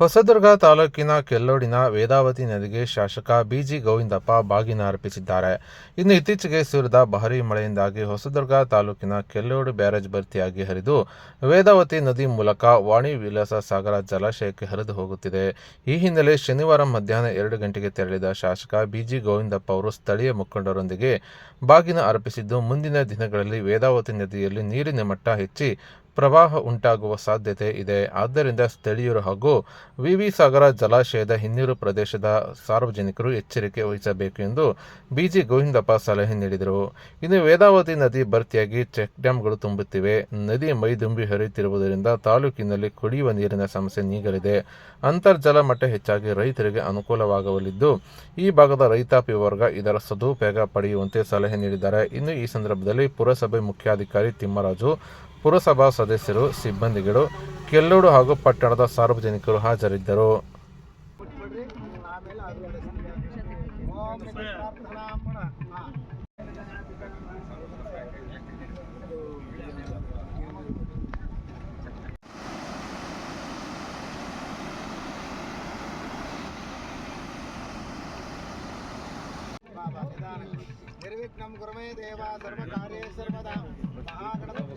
ಹೊಸದುರ್ಗ ತಾಲೂಕಿನ ಕೆಲ್ಲೋಡಿನ ವೇದಾವತಿ ನದಿಗೆ ಶಾಸಕ ಬಿಜಿ ಗೋವಿಂದಪ್ಪ ಬಾಗಿನ ಅರ್ಪಿಸಿದ್ದಾರೆ. ಇನ್ನು ಇತ್ತೀಚೆಗೆ ಸುರಿದ ಭಾರೀ ಮಳೆಯಿಂದಾಗಿ ಹೊಸದುರ್ಗ ತಾಲೂಕಿನ ಕೆಲ್ಲೋಡು ಬ್ಯಾರೇಜ್ ಭರ್ತಿಯಾಗಿ ಹರಿದು ವೇದಾವತಿ ನದಿ ಮೂಲಕ ವಾಣಿ ವಿಲಾಸ ಸಾಗರ ಜಲಾಶಯಕ್ಕೆ ಹರಿದು ಹೋಗುತ್ತಿದೆ. ಈ ಹಿನ್ನೆಲೆ ಶನಿವಾರ ಮಧ್ಯಾಹ್ನ ಎರಡು ಗಂಟೆಗೆ ತೆರಳಿದ ಶಾಸಕ ಬಿಜಿ ಗೋವಿಂದಪ್ಪ ಅವರು ಸ್ಥಳೀಯ ಮುಖಂಡರೊಂದಿಗೆ ಬಾಗಿನ ಅರ್ಪಿಸಿದ್ದು ಮುಂದಿನ ದಿನಗಳಲ್ಲಿ ವೇದಾವತಿ ನದಿಯಲ್ಲಿ ನೀರಿನ ಮಟ್ಟ ಹೆಚ್ಚಿ ಪ್ರವಾಹ ಉಂಟಾಗುವ ಸಾಧ್ಯತೆ ಇದೆ. ಆದ್ದರಿಂದ ಸ್ಥಳೀಯರು ಹಾಗೂ ವಿವಿ ಸಾಗರ ಜಲಾಶಯದ ಹಿನ್ನೀರು ಪ್ರದೇಶದ ಸಾರ್ವಜನಿಕರು ಎಚ್ಚರಿಕೆ ವಹಿಸಬೇಕು ಎಂದು ಬಿಜಿ ಗೋವಿಂದಪ್ಪ ಸಲಹೆ ನೀಡಿದರು. ಇನ್ನು ವೇದಾವತಿ ನದಿ ಭರ್ತಿಯಾಗಿ ಚೆಕ್ ಡ್ಯಾಂಗಳು ತುಂಬುತ್ತಿವೆ. ನದಿ ಮೈದುಂಬಿ ಹರಿಯುತ್ತಿರುವುದರಿಂದ ತಾಲೂಕಿನಲ್ಲಿ ಕುಡಿಯುವ ನೀರಿನ ಸಮಸ್ಯೆ ನೀಗಲಿದೆ. ಅಂತರ್ಜಲ ಮಟ್ಟ ಹೆಚ್ಚಾಗಿ ರೈತರಿಗೆ ಅನುಕೂಲವಾಗಲಿದ್ದು, ಈ ಭಾಗದ ರೈತಾಪಿ ವರ್ಗ ಇದರ ಸದುಪಯೋಗ ಪಡೆಯುವಂತೆ ಸಲಹೆ ನೀಡಿದ್ದಾರೆ. ಇನ್ನು ಈ ಸಂದರ್ಭದಲ್ಲಿ ಪುರಸಭೆ ಮುಖ್ಯಾಧಿಕಾರಿ ತಿಮ್ಮರಾಜು ಪುರಸಭಾ ಸದಸ್ಯರು ಸಿಬ್ಬಂದಿಗಳು ಕೆಲ್ಲೋಡು ಹಾಗೂ ಪಟ್ಟಣದ ಸಾರ್ವಜನಿಕರು ಹಾಜರಿದ್ದರು. ನಿರ್ವಿಘ್ನಂ ಗುರುಮೇ ದೇವ ಸರ್ವಕಾರ್ಯೇ ಸರ್ವದಾ. ಮಹಾಗಣಪತಿ